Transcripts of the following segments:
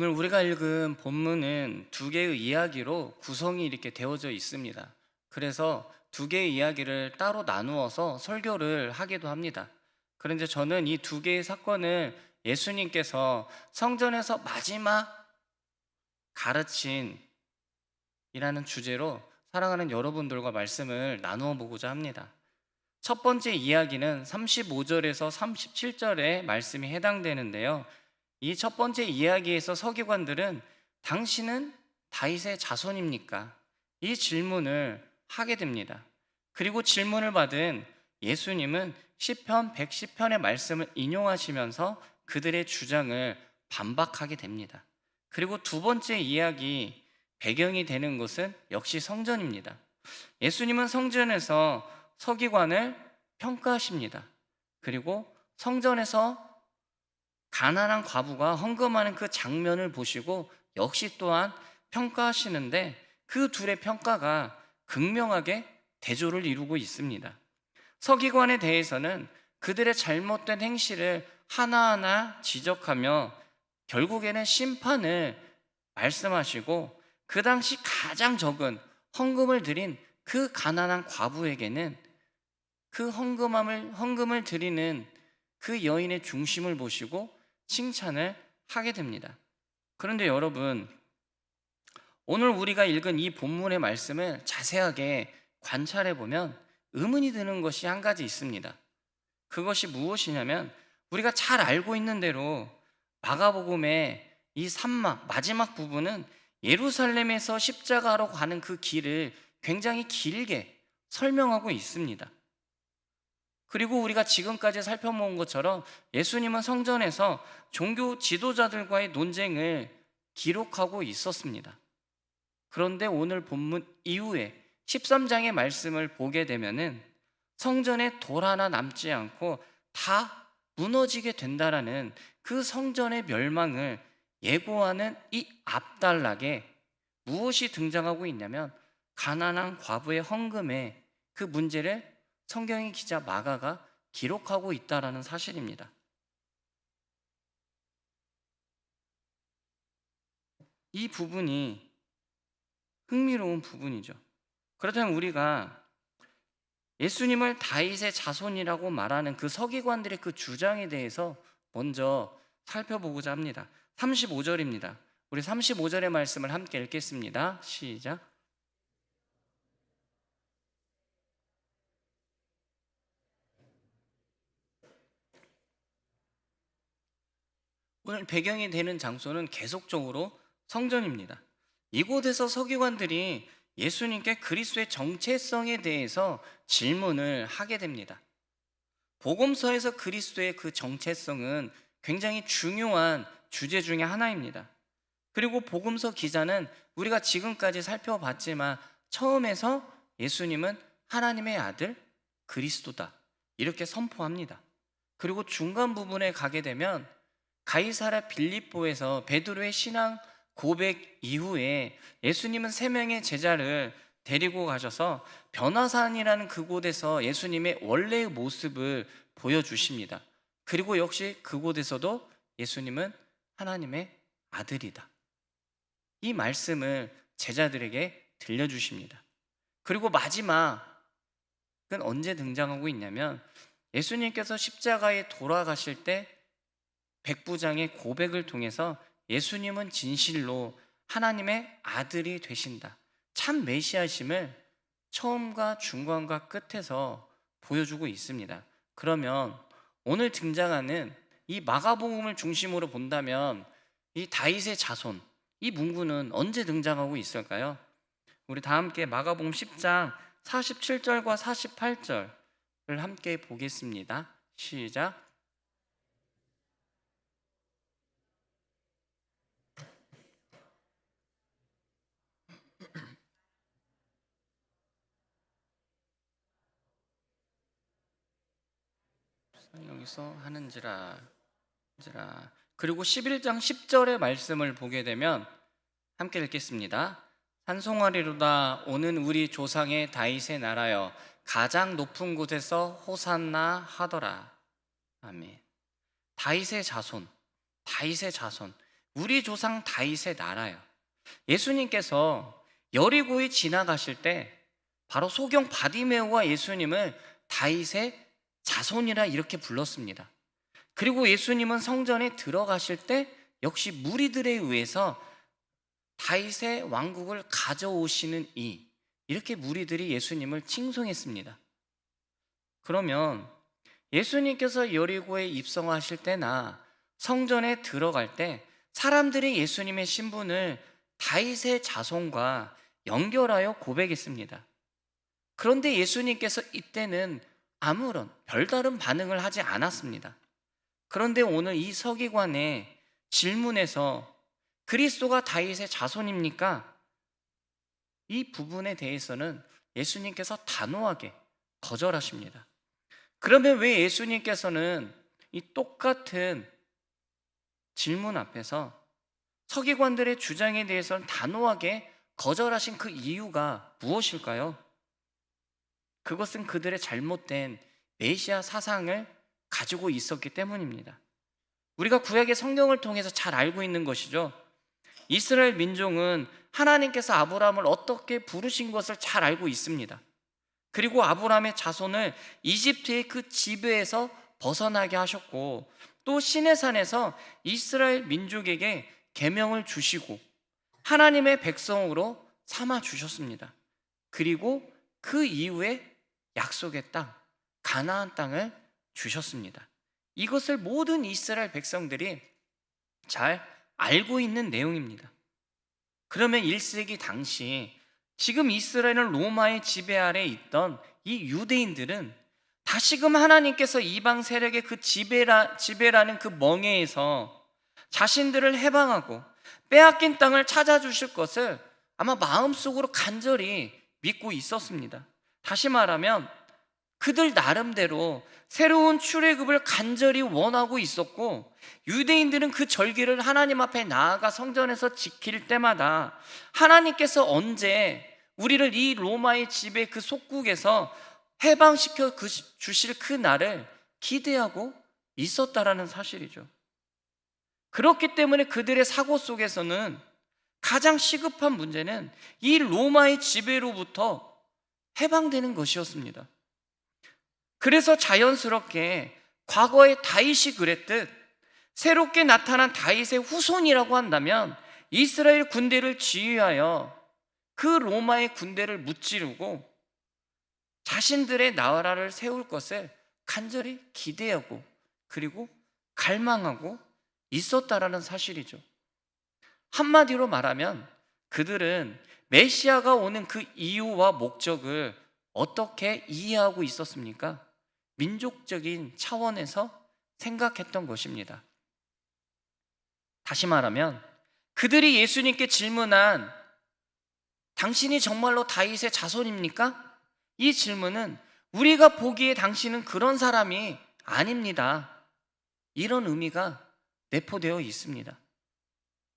오늘 우리가 읽은 본문은 두 개의 이야기로 구성이 이렇게 되어져 있습니다. 그래서 두 개의 이야기를 따로 나누어서 설교를 하기도 합니다. 그런데 저는 이 두 개의 사건을 예수님께서 성전에서 마지막 가르친 이라는 주제로 사랑하는 여러분들과 말씀을 나누어 보고자 합니다. 첫 번째 이야기는 35절에서 37절의 말씀이 해당되는데요. 이 첫 번째 이야기에서 서기관들은 당신은 다윗의 자손입니까? 이 질문을 하게 됩니다. 그리고 질문을 받은 예수님은 시편 110편의 말씀을 인용하시면서 그들의 주장을 반박하게 됩니다. 그리고 두 번째 이야기 배경이 되는 것은 역시 성전입니다. 예수님은 성전에서 서기관을 평가하십니다. 그리고 성전에서 가난한 과부가 헌금하는 그 장면을 보시고 역시 또한 평가하시는데 그 둘의 평가가 극명하게 대조를 이루고 있습니다. 서기관에 대해서는 그들의 잘못된 행실을 하나하나 지적하며 결국에는 심판을 말씀하시고 그 당시 가장 적은 헌금을 드린 그 가난한 과부에게는 그 헌금함을 헌금을 드리는 그 여인의 중심을 보시고 칭찬을 하게 됩니다. 그런데 여러분 오늘 우리가 읽은 이 본문의 말씀을 자세하게 관찰해 보면 의문이 드는 것이 한 가지 있습니다. 그것이 무엇이냐면 우리가 잘 알고 있는 대로 마가복음의 이 산막 마지막 부분은 예루살렘에서 십자가로 가는 그 길을 굉장히 길게 설명하고 있습니다. 그리고 우리가 지금까지 살펴본 것처럼 예수님은 성전에서 종교 지도자들과의 논쟁을 기록하고 있었습니다. 그런데 오늘 본문 이후에 13장의 말씀을 보게 되면은 성전에 돌 하나 남지 않고 다 무너지게 된다라는 그 성전의 멸망을 예고하는 이 앞단락에 무엇이 등장하고 있냐면 가난한 과부의 헌금에 그 문제를 성경의 기자 마가가 기록하고 있다라는 사실입니다. 이 부분이 흥미로운 부분이죠. 그렇다면 우리가 예수님을 다윗의 자손이라고 말하는 그 서기관들의 그 주장에 대해서 먼저 살펴보고자 합니다. 35절입니다. 우리 35절의 말씀을 함께 읽겠습니다. 시작. 오늘 배경이 되는 장소는 계속적으로 성전입니다. 이곳에서 서기관들이 예수님께 그리스도의 정체성에 대해서 질문을 하게 됩니다. 복음서에서 그리스도의 그 정체성은 굉장히 중요한 주제 중의 하나입니다. 그리고 복음서 기자는 우리가 지금까지 살펴봤지만 처음에서 예수님은 하나님의 아들 그리스도다. 이렇게 선포합니다. 그리고 중간 부분에 가게 되면 가이사라 빌립보에서 베드로의 신앙 고백 이후에 예수님은 세 명의 제자를 데리고 가셔서 변화산이라는 그곳에서 예수님의 원래의 모습을 보여주십니다. 그리고 역시 그곳에서도 예수님은 하나님의 아들이다. 이 말씀을 제자들에게 들려주십니다. 그리고 마지막은 언제 등장하고 있냐면 예수님께서 십자가에 돌아가실 때 백부장의 고백을 통해서 예수님은 진실로 하나님의 아들이 되신다. 참 메시아심을 처음과 중간과 끝에서 보여주고 있습니다. 그러면 오늘 등장하는 이 마가복음을 중심으로 본다면 이 다윗의 자손 이 문구는 언제 등장하고 있을까요? 우리 다 함께 마가복음 10장 47절과 48절을 함께 보겠습니다. 시작. 여기서 하는지라 지라 그리고 11장 10절의 말씀을 보게 되면 함께 읽겠습니다. 산송아리로다 오는 우리 조상의 다윗의 나라여 가장 높은 곳에서 호산나 하더라. 아멘. 다윗의 자손, 다윗의 자손. 우리 조상 다윗의 나라요. 예수님께서 여리고에 지나가실 때 바로 소경 바디메오와 예수님을 다윗의 자손이라 이렇게 불렀습니다. 그리고 예수님은 성전에 들어가실 때 역시 무리들에 의해서 다윗의 왕국을 가져오시는 이 이렇게 무리들이 예수님을 칭송했습니다. 그러면 예수님께서 여리고에 입성하실 때나 성전에 들어갈 때 사람들이 예수님의 신분을 다윗의 자손과 연결하여 고백했습니다. 그런데 예수님께서 이때는 아무런 별다른 반응을 하지 않았습니다. 그런데 오늘 이 서기관의 질문에서 그리스도가 다윗의 자손입니까? 이 부분에 대해서는 예수님께서 단호하게 거절하십니다. 그러면 왜 예수님께서는 이 똑같은 질문 앞에서 서기관들의 주장에 대해서는 단호하게 거절하신 그 이유가 무엇일까요? 그것은 그들의 잘못된 메시아 사상을 가지고 있었기 때문입니다. 우리가 구약의 성경을 통해서 잘 알고 있는 것이죠. 이스라엘 민족은 하나님께서 아브라함을 어떻게 부르신 것을 잘 알고 있습니다. 그리고 아브라함의 자손을 이집트의 그 지배에서 벗어나게 하셨고 또 시내산에서 이스라엘 민족에게 계명을 주시고 하나님의 백성으로 삼아 주셨습니다. 그리고 그 이후에 약속의 땅 가나안 땅을 주셨습니다. 이것을 모든 이스라엘 백성들이 잘 알고 있는 내용입니다. 그러면 1세기 당시 지금 이스라엘은 로마의 지배 아래 있던 이 유대인들은 다시금 하나님께서 이방 세력의 그 지배라, 지배라는 그 멍에에서 자신들을 해방하고 빼앗긴 땅을 찾아주실 것을 아마 마음속으로 간절히 믿고 있었습니다. 다시 말하면 그들 나름대로 새로운 출애굽을 간절히 원하고 있었고 유대인들은 그 절기를 하나님 앞에 나아가 성전에서 지킬 때마다 하나님께서 언제 우리를 이 로마의 집의 그 속국에서 해방시켜 그 주실 그 날을 기대하고 있었다라는 사실이죠. 그렇기 때문에 그들의 사고 속에서는 가장 시급한 문제는 이 로마의 지배로부터 해방되는 것이었습니다. 그래서 자연스럽게 과거의 다윗이 그랬듯 새롭게 나타난 다윗의 후손이라고 한다면 이스라엘 군대를 지휘하여 그 로마의 군대를 무찌르고 자신들의 나라를 세울 것을 간절히 기대하고 그리고 갈망하고 있었다라는 사실이죠. 한마디로 말하면 그들은 메시아가 오는 그 이유와 목적을 어떻게 이해하고 있었습니까? 민족적인 차원에서 생각했던 것입니다. 다시 말하면 그들이 예수님께 질문한 당신이 정말로 다윗의 자손입니까? 이 질문은 우리가 보기에 당신은 그런 사람이 아닙니다. 이런 의미가 내포되어 있습니다.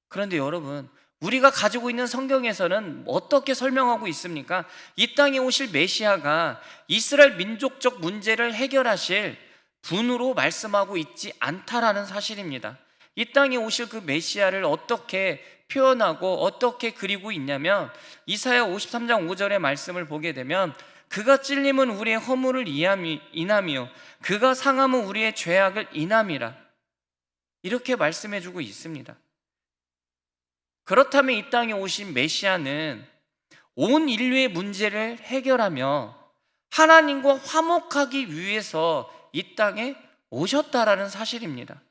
그런데 여러분, 우리가 가지고 있는 성경에서는 어떻게 설명하고 있습니까? 이 땅에 오실 메시아가 이스라엘 민족적 문제를 해결하실 분으로 말씀하고 있지 않다라는 사실입니다. 이 땅에 오실 그 메시아를 어떻게 표현하고 어떻게 그리고 있냐면 이사야 53장 5절의 말씀을 보게 되면 그가 찔림은 우리의 허물을 인함이요 그가 상함은 우리의 죄악을 인함이라 이렇게 말씀해 주고 있습니다. 그렇다면 이 땅에 오신 메시아는 온 인류의 문제를 해결하며 하나님과 화목하기 위해서 이 땅에 오셨다라는 사실입니다.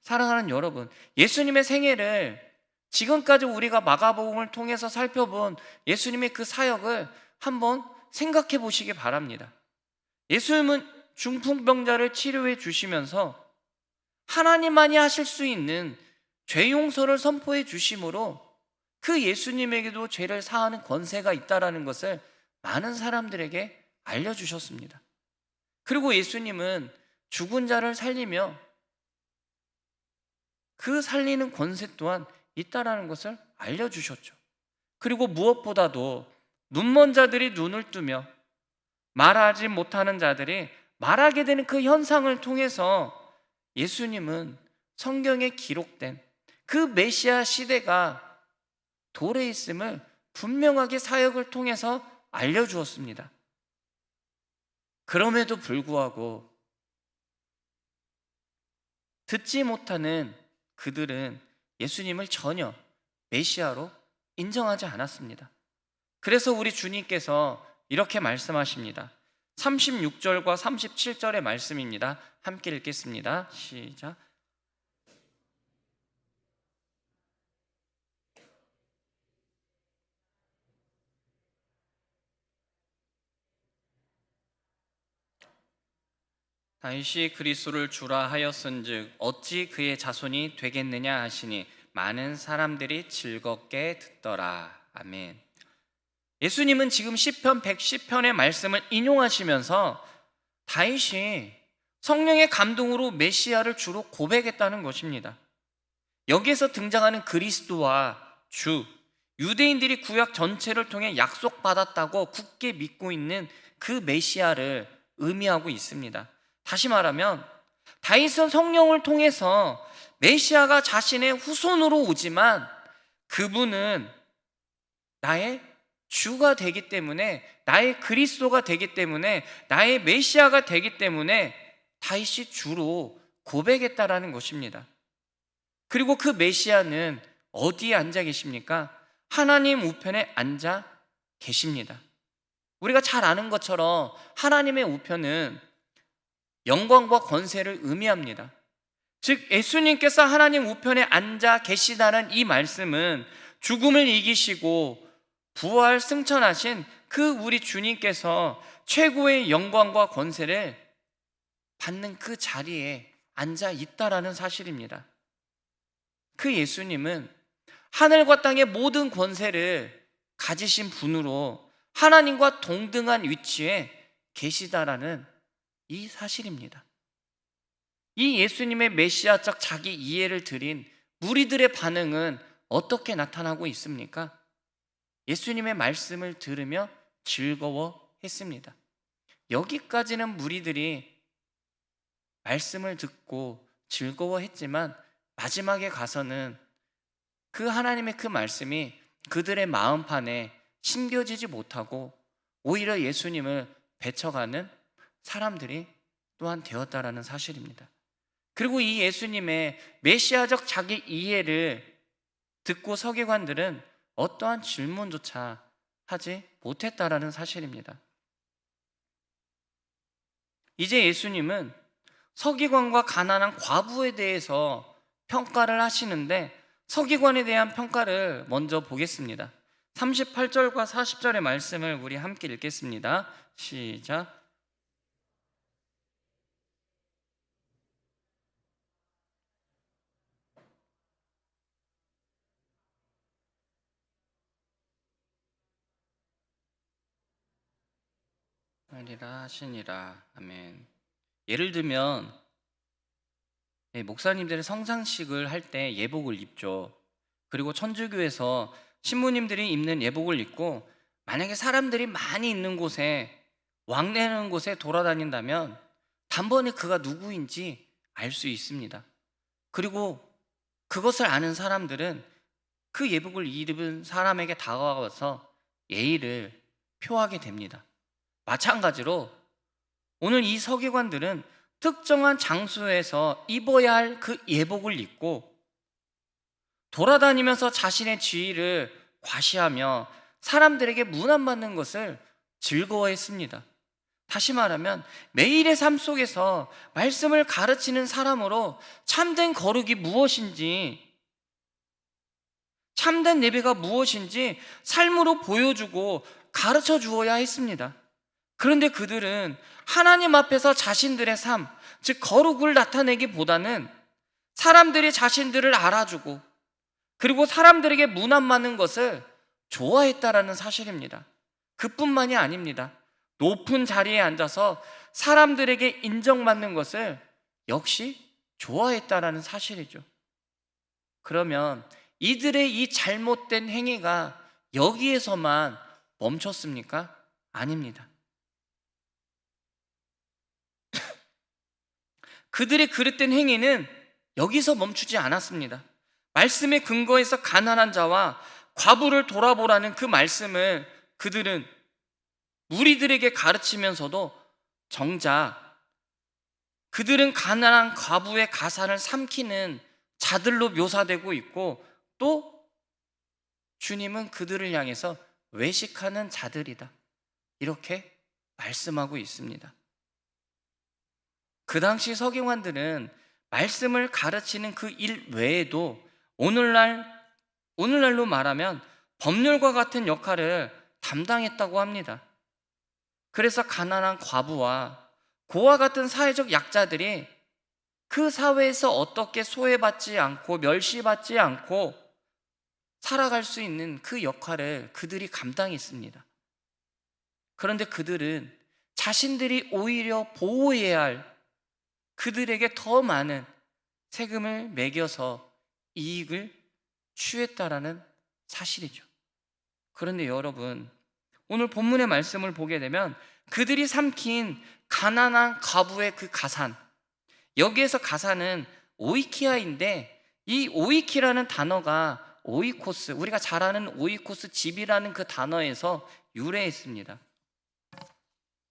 사랑하는 여러분, 예수님의 생애를 지금까지 우리가 마가복음을 통해서 살펴본 예수님의 그 사역을 한번 생각해 보시기 바랍니다. 예수님은 중풍병자를 치료해 주시면서 하나님만이 하실 수 있는 죄 용서를 선포해 주심으로 그 예수님에게도 죄를 사하는 권세가 있다라는 것을 많은 사람들에게 알려 주셨습니다. 그리고 예수님은 죽은 자를 살리며 그 살리는 권세 또한 있다라는 것을 알려 주셨죠. 그리고 무엇보다도 눈먼 자들이 눈을 뜨며 말하지 못하는 자들이 말하게 되는 그 현상을 통해서 예수님은 성경에 기록된 그 메시아 시대가 돌에 있음을 분명하게 사역을 통해서 알려주었습니다. 그럼에도 불구하고 듣지 못하는 그들은 예수님을 전혀 메시아로 인정하지 않았습니다. 그래서 우리 주님께서 이렇게 말씀하십니다. 36절과 37절의 말씀입니다. 함께 읽겠습니다. 시작. 다윗이 그리스도를 주라 하였은즉 어찌 그의 자손이 되겠느냐 하시니 많은 사람들이 즐겁게 듣더라. 아멘. 예수님은 지금 시편 110편의 말씀을 인용하시면서 다윗이 성령의 감동으로 메시아를 주로 고백했다는 것입니다. 여기에서 등장하는 그리스도와 주, 유대인들이 구약 전체를 통해 약속받았다고 굳게 믿고 있는 그 메시아를 의미하고 있습니다. 다시 말하면 다윗은 성령을 통해서 메시아가 자신의 후손으로 오지만 그분은 나의 주가 되기 때문에 나의 그리스도가 되기 때문에 나의 메시아가 되기 때문에 다윗이 주로 고백했다라는 것입니다. 그리고 그 메시아는 어디에 앉아 계십니까? 하나님 우편에 앉아 계십니다. 우리가 잘 아는 것처럼 하나님의 우편은 영광과 권세를 의미합니다. 즉 예수님께서 하나님 우편에 앉아 계시다는 이 말씀은 죽음을 이기시고 부활 승천하신 그 우리 주님께서 최고의 영광과 권세를 받는 그 자리에 앉아 있다라는 사실입니다. 그 예수님은 하늘과 땅의 모든 권세를 가지신 분으로 하나님과 동등한 위치에 계시다라는 이 사실입니다. 이 예수님의 메시아적 자기 이해를 드린 무리들의 반응은 어떻게 나타나고 있습니까? 예수님의 말씀을 들으며 즐거워했습니다. 여기까지는 무리들이 말씀을 듣고 즐거워했지만 마지막에 가서는 그 하나님의 그 말씀이 그들의 마음판에 심겨지지 못하고 오히려 예수님을 배쳐가는 사람들이 또한 되었다라는 사실입니다. 그리고 이 예수님의 메시아적 자기 이해를 듣고 서기관들은 어떠한 질문조차 하지 못했다라는 사실입니다. 이제 예수님은 서기관과 가난한 과부에 대해서 평가를 하시는데 서기관에 대한 평가를 먼저 보겠습니다. 38절과 40절의 말씀을 우리 함께 읽겠습니다. 시작. 하리라 하시니라 아멘. 예를 들면 예, 목사님들의 성상식을 할 때 예복을 입죠. 그리고 천주교에서 신부님들이 입는 예복을 입고 만약에 사람들이 많이 있는 곳에 왕래하는 곳에 돌아다닌다면 단번에 그가 누구인지 알 수 있습니다. 그리고 그것을 아는 사람들은 그 예복을 입은 사람에게 다가와서 예의를 표하게 됩니다. 마찬가지로 오늘 이 서기관들은 특정한 장소에서 입어야 할 그 예복을 입고 돌아다니면서 자신의 지위를 과시하며 사람들에게 문안받는 것을 즐거워했습니다. 다시 말하면 매일의 삶 속에서 말씀을 가르치는 사람으로 참된 거룩이 무엇인지 참된 예배가 무엇인지 삶으로 보여주고 가르쳐 주어야 했습니다. 그런데 그들은 하나님 앞에서 자신들의 삶, 즉 거룩을 나타내기보다는 사람들이 자신들을 알아주고 그리고 사람들에게 문안 맞는 것을 좋아했다라는 사실입니다. 그뿐만이 아닙니다. 높은 자리에 앉아서 사람들에게 인정받는 것을 역시 좋아했다라는 사실이죠. 그러면 이들의 이 잘못된 행위가 여기에서만 멈췄습니까? 아닙니다. 그들의 그릇된 행위는 여기서 멈추지 않았습니다. 말씀의 근거에서 가난한 자와 과부를 돌아보라는 그 말씀을 그들은 무리들에게 가르치면서도 정작 그들은 가난한 과부의 가산을 삼키는 자들로 묘사되고 있고 또 주님은 그들을 향해서 외식하는 자들이다. 이렇게 말씀하고 있습니다. 그 당시 서기관들은 말씀을 가르치는 그 일 외에도 오늘날 오늘날로 말하면 법률과 같은 역할을 담당했다고 합니다. 그래서 가난한 과부와 고와 같은 사회적 약자들이 그 사회에서 어떻게 소외받지 않고 멸시받지 않고 살아갈 수 있는 그 역할을 그들이 감당했습니다. 그런데 그들은 자신들이 오히려 보호해야 할 그들에게 더 많은 세금을 매겨서 이익을 취했다라는 사실이죠. 그런데 여러분, 오늘 본문의 말씀을 보게 되면 그들이 삼킨 가난한 과부의 그 가산, 여기에서 가산은 오이키아인데 이 오이키라는 단어가 오이코스, 우리가 잘 아는 오이코스 집이라는 그 단어에서 유래했습니다.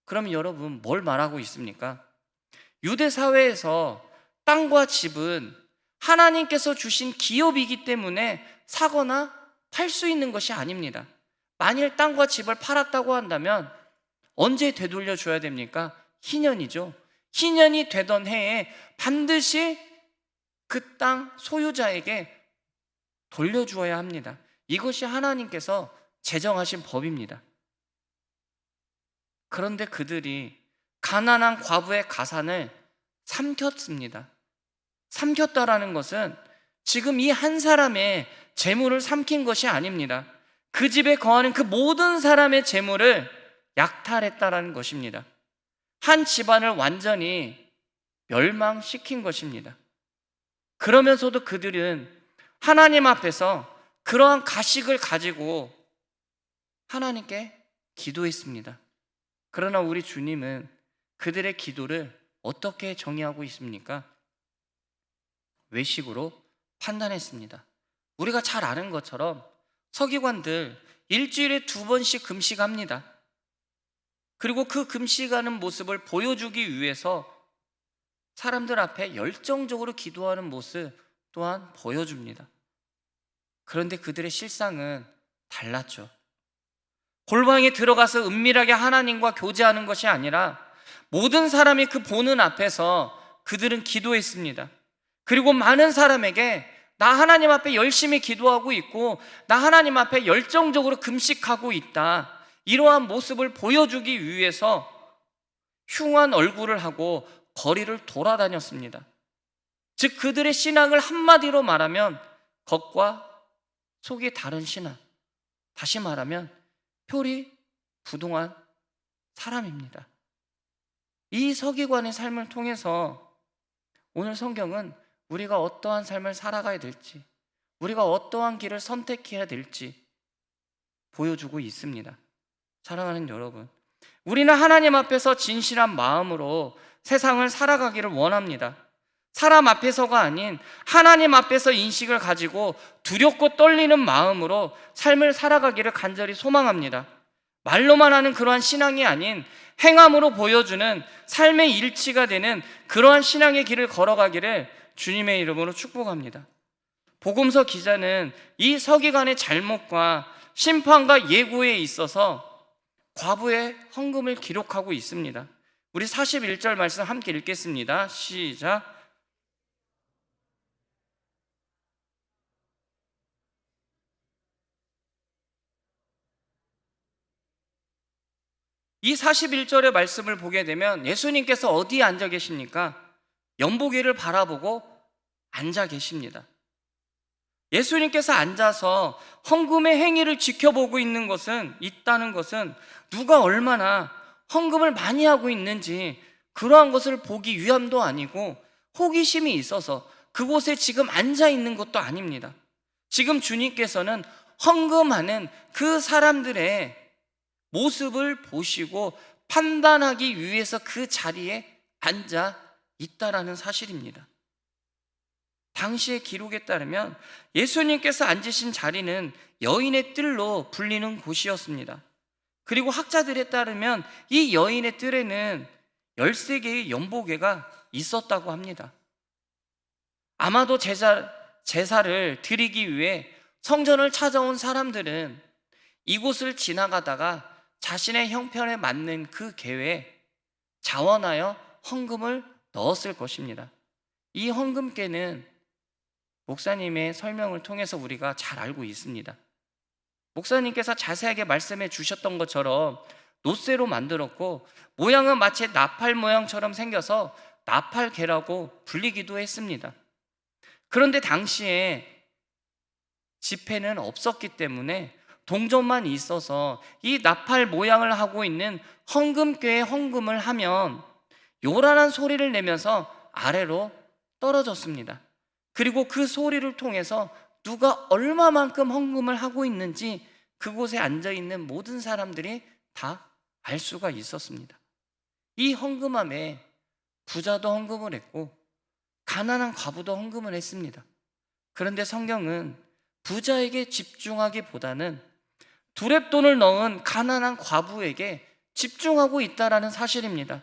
그럼 여러분 뭘 말하고 있습니까? 유대 사회에서 땅과 집은 하나님께서 주신 기업이기 때문에 사거나 팔 수 있는 것이 아닙니다. 만일 땅과 집을 팔았다고 한다면 언제 되돌려 줘야 됩니까? 희년이죠. 희년이 되던 해에 반드시 그 땅 소유자에게 돌려주어야 합니다. 이것이 하나님께서 제정하신 법입니다. 그런데 그들이 가난한 과부의 가산을 삼켰습니다. 삼켰다라는 것은 지금 이 한 사람의 재물을 삼킨 것이 아닙니다. 그 집에 거하는 그 모든 사람의 재물을 약탈했다라는 것입니다. 한 집안을 완전히 멸망시킨 것입니다. 그러면서도 그들은 하나님 앞에서 그러한 가식을 가지고 하나님께 기도했습니다. 그러나 우리 주님은 그들의 기도를 어떻게 정의하고 있습니까? 외식으로 판단했습니다. 우리가 잘 아는 것처럼 서기관들 일주일에 두 번씩 금식합니다. 그리고 그 금식하는 모습을 보여주기 위해서 사람들 앞에 열정적으로 기도하는 모습 또한 보여줍니다. 그런데 그들의 실상은 달랐죠. 골방에 들어가서 은밀하게 하나님과 교제하는 것이 아니라 모든 사람이 그 보는 앞에서 그들은 기도했습니다. 그리고 많은 사람에게 나 하나님 앞에 열심히 기도하고 있고 나 하나님 앞에 열정적으로 금식하고 있다. 이러한 모습을 보여주기 위해서 흉한 얼굴을 하고 거리를 돌아다녔습니다. 즉 그들의 신앙을 한마디로 말하면 겉과 속이 다른 신앙. 다시 말하면 표리 부동한 사람입니다. 이 서기관의 삶을 통해서 오늘 성경은 우리가 어떠한 삶을 살아가야 될지, 우리가 어떠한 길을 선택해야 될지 보여주고 있습니다. 사랑하는 여러분, 우리는 하나님 앞에서 진실한 마음으로 세상을 살아가기를 원합니다. 사람 앞에서가 아닌 하나님 앞에서 인식을 가지고 두렵고 떨리는 마음으로 삶을 살아가기를 간절히 소망합니다. 말로만 하는 그러한 신앙이 아닌 행함으로 보여주는 삶의 일치가 되는 그러한 신앙의 길을 걸어가기를 주님의 이름으로 축복합니다. 복음서 기자는 이 서기관의 잘못과 심판과 예고에 있어서 과부의 헌금을 기록하고 있습니다. 우리 41절 말씀 함께 읽겠습니다. 시작. 이 41절의 말씀을 보게 되면 예수님께서 어디에 앉아 계십니까? 연보기를 바라보고 앉아 계십니다. 예수님께서 앉아서 헌금의 행위를 지켜보고 있는 것은 있다는 것은 누가 얼마나 헌금을 많이 하고 있는지 그러한 것을 보기 위함도 아니고 호기심이 있어서 그곳에 지금 앉아 있는 것도 아닙니다. 지금 주님께서는 헌금하는 그 사람들의 모습을 보시고 판단하기 위해서 그 자리에 앉아 있다라는 사실입니다. 당시의 기록에 따르면 예수님께서 앉으신 자리는 여인의 뜰로 불리는 곳이었습니다. 그리고 학자들에 따르면 이 여인의 뜰에는 13개의 연보개가 있었다고 합니다. 아마도 제사, 제사를 드리기 위해 성전을 찾아온 사람들은 이곳을 지나가다가 자신의 형편에 맞는 그 개회에 자원하여 헌금을 넣었을 것입니다. 이 헌금계는 목사님의 설명을 통해서 우리가 잘 알고 있습니다. 목사님께서 자세하게 말씀해 주셨던 것처럼 노쇠로 만들었고 모양은 마치 나팔 모양처럼 생겨서 나팔개라고 불리기도 했습니다. 그런데 당시에 지폐는 없었기 때문에 동전만 있어서 이 나팔 모양을 하고 있는 헌금궤에 헌금을 하면 요란한 소리를 내면서 아래로 떨어졌습니다. 그리고 그 소리를 통해서 누가 얼마만큼 헌금을 하고 있는지 그곳에 앉아 있는 모든 사람들이 다 알 수가 있었습니다. 이 헌금함에 부자도 헌금을 했고 가난한 과부도 헌금을 했습니다. 그런데 성경은 부자에게 집중하기보다는 두랩돈을 넣은 가난한 과부에게 집중하고 있다라는 사실입니다.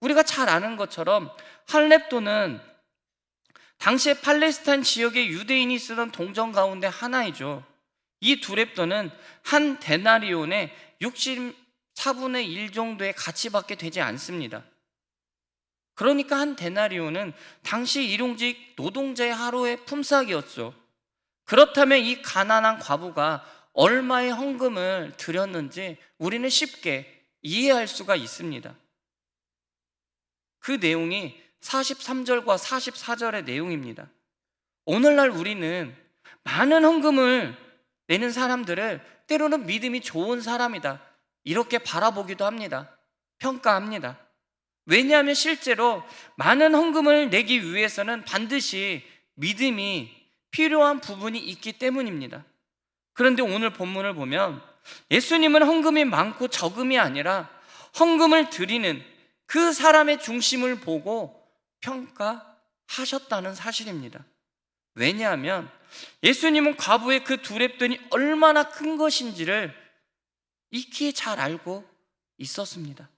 우리가 잘 아는 것처럼 한 랩돈은 당시에 팔레스타인 지역의 유대인이 쓰던 동전 가운데 하나이죠. 이 두 랩돈은 한 데나리온의 64분의 1 정도의 가치밖에 되지 않습니다. 그러니까 한 데나리온은 당시 일용직 노동자의 하루의 품삯이었죠. 그렇다면 이 가난한 과부가 얼마의 헌금을 드렸는지 우리는 쉽게 이해할 수가 있습니다. 그 내용이 43절과 44절의 내용입니다. 오늘날 우리는 많은 헌금을 내는 사람들을 때로는 믿음이 좋은 사람이다. 이렇게 바라보기도 합니다. 평가합니다. 왜냐하면 실제로 많은 헌금을 내기 위해서는 반드시 믿음이 필요한 부분이 있기 때문입니다. 그런데 오늘 본문을 보면 예수님은 헌금이 많고 적음이 아니라 헌금을 드리는 그 사람의 중심을 보고 평가하셨다는 사실입니다. 왜냐하면 예수님은 과부의 그 두랩돈이 얼마나 큰 것인지를 익히 잘 알고 있었습니다.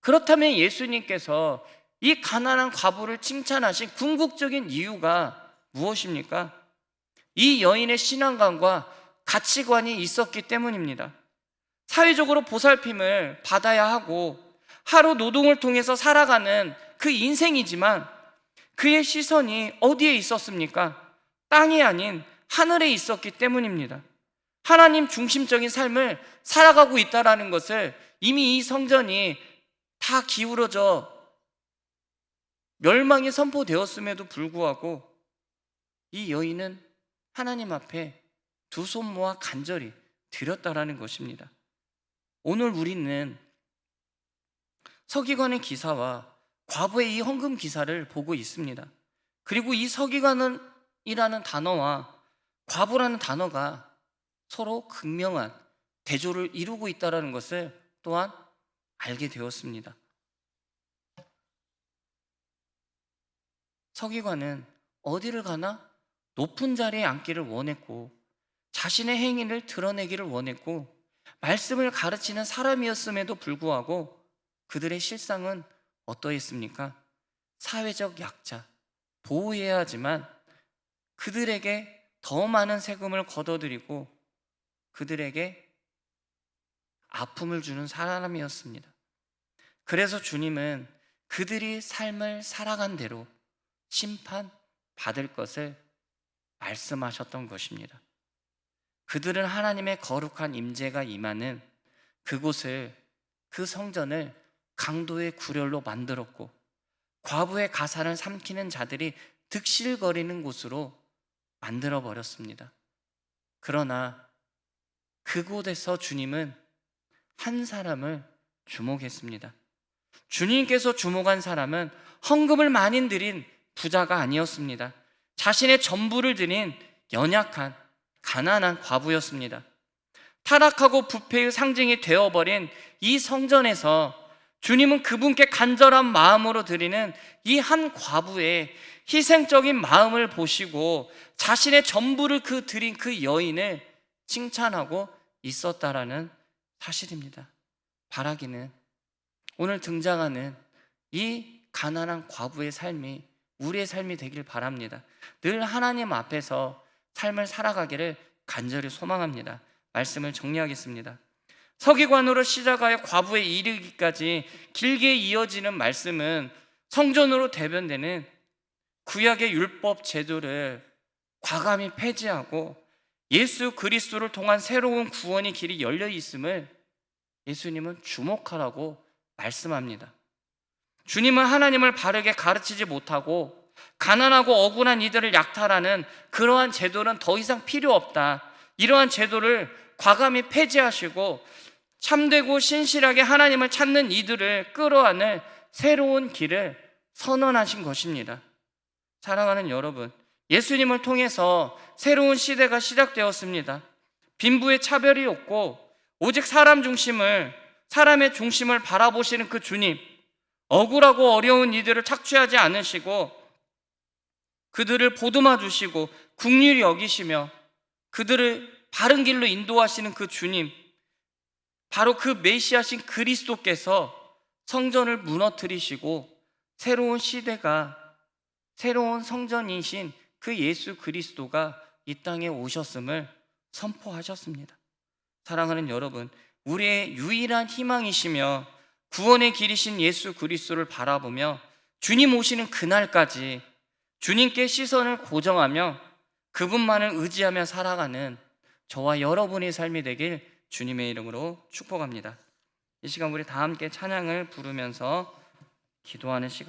그렇다면 예수님께서 이 가난한 과부를 칭찬하신 궁극적인 이유가 무엇입니까? 이 여인의 신앙관과 가치관이 있었기 때문입니다. 사회적으로 보살핌을 받아야 하고 하루 노동을 통해서 살아가는 그 인생이지만 그의 시선이 어디에 있었습니까? 땅이 아닌 하늘에 있었기 때문입니다. 하나님 중심적인 삶을 살아가고 있다라는 것을 이미 이 성전이 다 기울어져 멸망이 선포되었음에도 불구하고 이 여인은 하나님 앞에 두 손 모아 간절히 드렸다라는 것입니다. 오늘 우리는 서기관의 기사와 과부의 이 헌금 기사를 보고 있습니다. 그리고 이 서기관이라는 단어와 과부라는 단어가 서로 극명한 대조를 이루고 있다는 것을 또한 알게 되었습니다. 서기관은 어디를 가나 높은 자리에 앉기를 원했고 자신의 행위를 드러내기를 원했고 말씀을 가르치는 사람이었음에도 불구하고 그들의 실상은 어떠했습니까? 사회적 약자, 보호해야 하지만 그들에게 더 많은 세금을 걷어들이고 그들에게 아픔을 주는 사람이었습니다. 그래서 주님은 그들이 삶을 살아간 대로 심판 받을 것을 말씀하셨던 것입니다. 그들은 하나님의 거룩한 임재가 임하는 그곳을 그 성전을 강도의 구렬로 만들었고 과부의 가산을 삼키는 자들이 득실거리는 곳으로 만들어 버렸습니다. 그러나 그곳에서 주님은 한 사람을 주목했습니다. 주님께서 주목한 사람은 헌금을 많이 드린 부자가 아니었습니다. 자신의 전부를 드린 연약한 가난한 과부였습니다. 타락하고 부패의 상징이 되어버린 이 성전에서 주님은 그분께 간절한 마음으로 드리는 이 한 과부의 희생적인 마음을 보시고 자신의 전부를 그 드린 그 여인을 칭찬하고 있었다라는 사실입니다. 바라기는 오늘 등장하는 이 가난한 과부의 삶이 우리의 삶이 되길 바랍니다. 늘 하나님 앞에서 삶을 살아가기를 간절히 소망합니다. 말씀을 정리하겠습니다. 서기관으로 시작하여 과부에 이르기까지 길게 이어지는 말씀은 성전으로 대변되는 구약의 율법 제도를 과감히 폐지하고 예수 그리스도를 통한 새로운 구원의 길이 열려 있음을 예수님은 주목하라고 말씀합니다. 주님은 하나님을 바르게 가르치지 못하고 가난하고 억울한 이들을 약탈하는 그러한 제도는 더 이상 필요 없다. 이러한 제도를 과감히 폐지하시고 참되고 신실하게 하나님을 찾는 이들을 끌어안을 새로운 길을 선언하신 것입니다. 사랑하는 여러분, 예수님을 통해서 새로운 시대가 시작되었습니다. 빈부의 차별이 없고 오직 사람 중심을 사람의 중심을 바라보시는 그 주님, 억울하고 어려운 이들을 착취하지 않으시고 그들을 보듬어 주시고 국률이 여기시며 그들을 바른 길로 인도하시는 그 주님, 바로 그 메시아신 그리스도께서 성전을 무너뜨리시고 새로운 시대가 새로운 성전이신 그 예수 그리스도가 이 땅에 오셨음을 선포하셨습니다. 사랑하는 여러분, 우리의 유일한 희망이시며 구원의 길이신 예수 그리스도를 바라보며 주님 오시는 그날까지 주님께 시선을 고정하며 그분만을 의지하며 살아가는 저와 여러분의 삶이 되길 주님의 이름으로 축복합니다. 이 시간 우리 다 함께 찬양을 부르면서 기도하는 시간